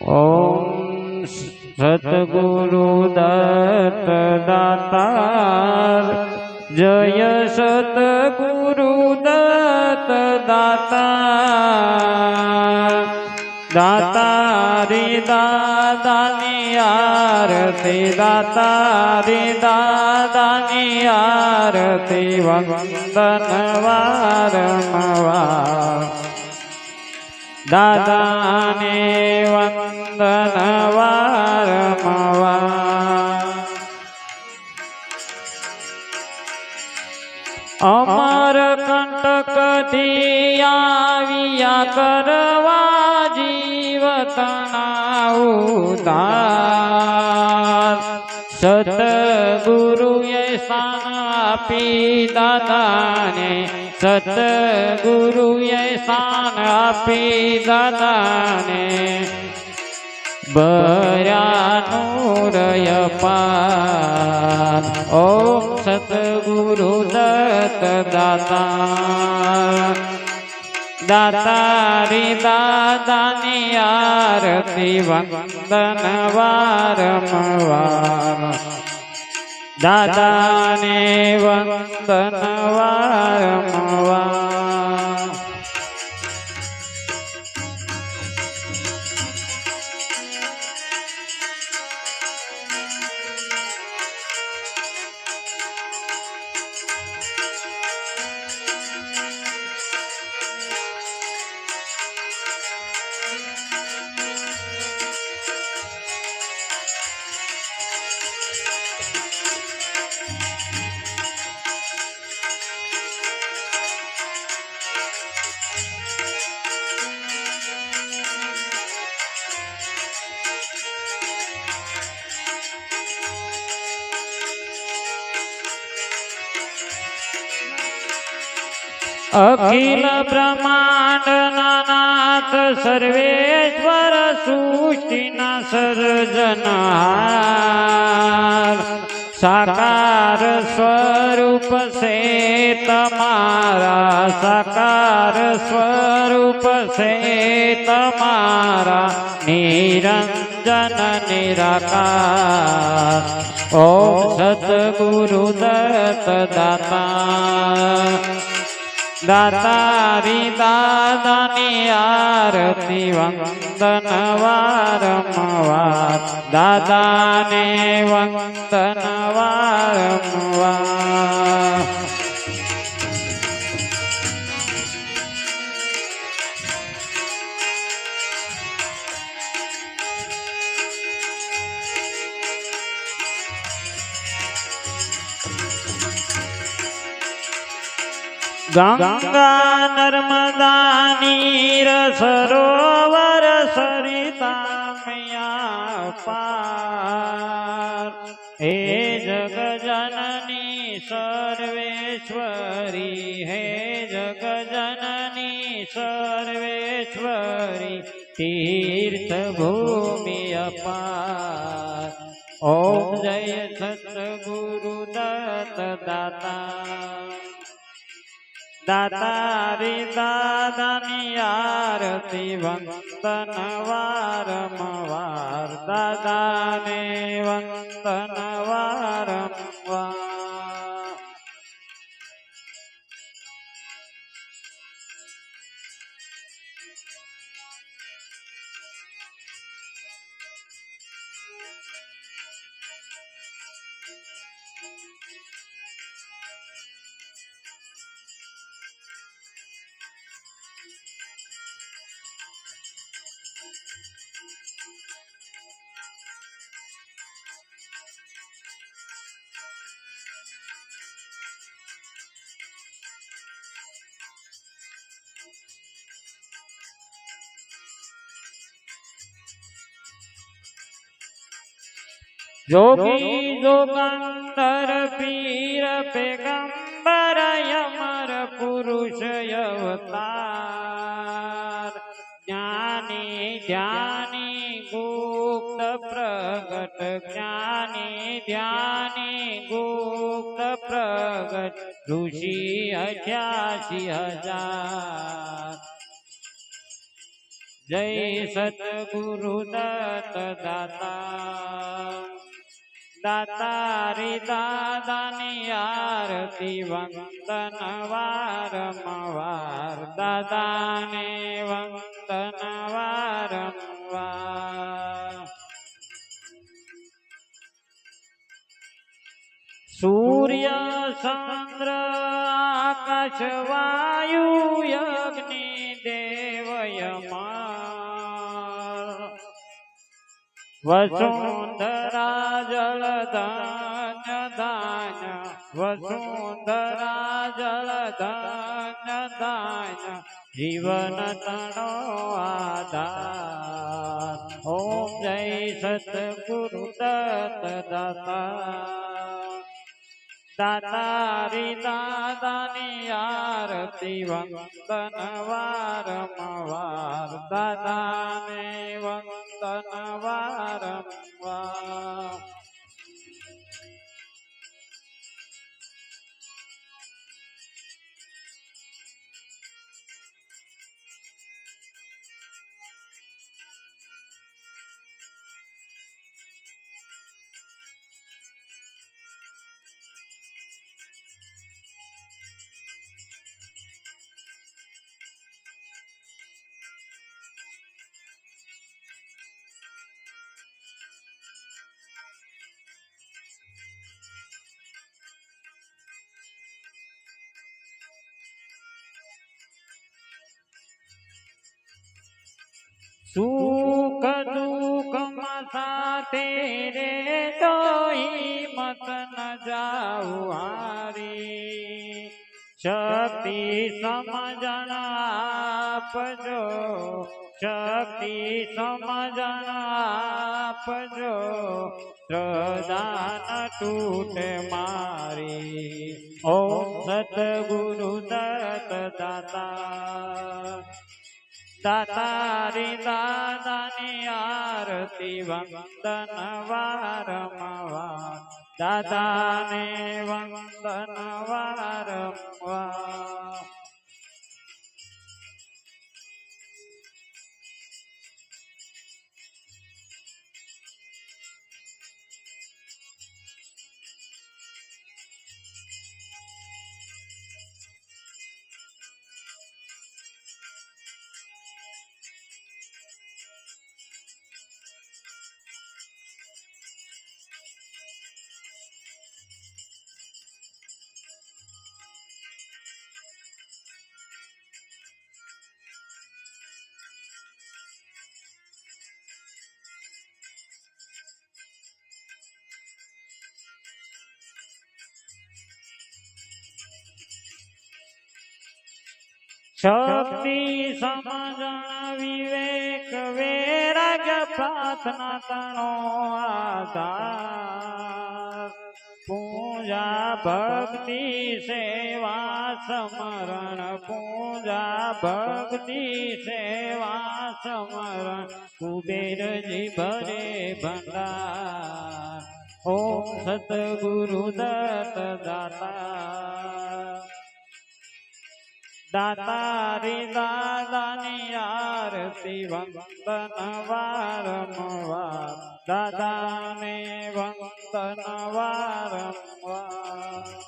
ઓમ સતગુરુ દત્ત દાતાર જય સતગુરુ દત્ત દાતાર દાતારી દાદાની આરતી દાતારી દાદાની આરતી વંદન વારંવાર દાદાને વંદન વારંવાર અમર કંટક આવ્યા કરવા જીવતના ઉદાર સતગુરુએ સાપી દાદાને સતગુરુએ સ્થાન આપી દાદાને બર્યાનુરય પાન ઓમ સતગુરુ દત્ત દાતા દાતારી દાદાની આરતી વંદન વારમવાર દાદાને વંદન વારંવાર. અખિલ બ્રહ્માંડ નાથ સર્વેશ્વર સૃષ્ટિના સર્જનહાર સાકાર સ્વરૂપ છે તમારા, સાકાર સ્વરૂપ છે તમારા, નિરંજન નિરાકાર. ઓમ સદગુરુ દત્ત દાતા દાતારી દાદાની આરતી વંદન વારંવાર દાદાને વંદન વારંવાર ગંગા નર્મદા નીર સરોવર સરિતા મૈયા પાર. હે જગ જનની સર્વેશ્વરી, હે જગ જનની સર્વેશ્વરી તીર્થ ભૂમિ અપાર. ઓમ જય સતગુરુ દત્ત દાતા. દાતારી દાદાની આરતી વંદન વારંવાર દાદાને વંદન વારંવાર જોગી જોગંદર પીર પેગંબર અમર પુરુષ અવતાર. જ્ઞાની, ધ્યાની, ગુપ્ત, પ્રગટ. જ્ઞાની, ધ્યાની, ગુપ્ત, પ્રગટ. ઋષિ અઠ્યાસી હજાર. જય સતગુરુ દત્ત દાતા. દાતારી દાદાની આરતી વંદન વારંવાર દાદાને વંદન વારંવાર સૂર્ય ચંદ્ર આકાશ વાયુ યજ્ઞ દેવયમા. વસુંધરા જળધાન્ય ધાન્ય વસુંધરા જળધાન્ય ધાન્ય જીવન તણો આધાર ઓમ જય સતગુરુ દત્ત દાતા દાતારી દાદાની આરતી વંદન વારંવાર દાદાને વંદન વારંવાર સુખ દુઃખમાં સાથે રે તોઈ મત ન જાઉ હારી. શક્તિ સમજણ આપજો, શક્તિ સમજણ આપજો શ્રદ્ધા ન મારી. ઓમ સતગુરુ દત્ત દાતા. દાતારી દાદાની આરતી વંદન વારંવાર દાદાને વંદન વારંવાર શક્તિ સમજણ વિવેક વૈરાગ પ્રાર્થના તણો આધાર. પૂજા ભક્તિ સેવા સમરણ. પૂજા ભક્તિ સેવા સમરણ. કુબેરજી ભરે ભંડાર. ઓમ સતગુરુ દત્ત દાતા. દાતારી દાદાની આરતી વંદન વારંવાર દાદાને વંદન વારંવાર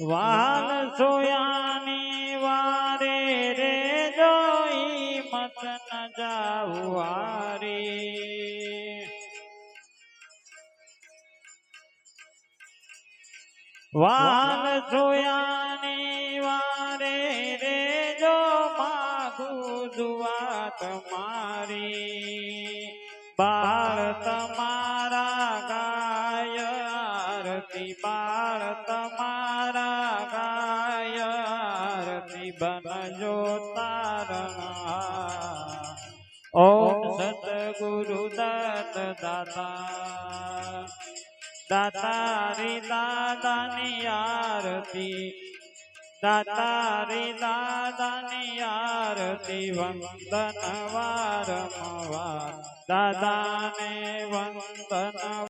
વાલ સોયાની વારે રે જોઈ મત ન જાઉ વાલ સોયાની વારે રે જો માગું દુઆ તમારી બાળ તમારા ઓમ સતગુરુ દત્ત દાતા. દાતારી દાદાની આરતી. દાતારી દાદાની આરતી વંદન વારંવાર. દાદાને વંદન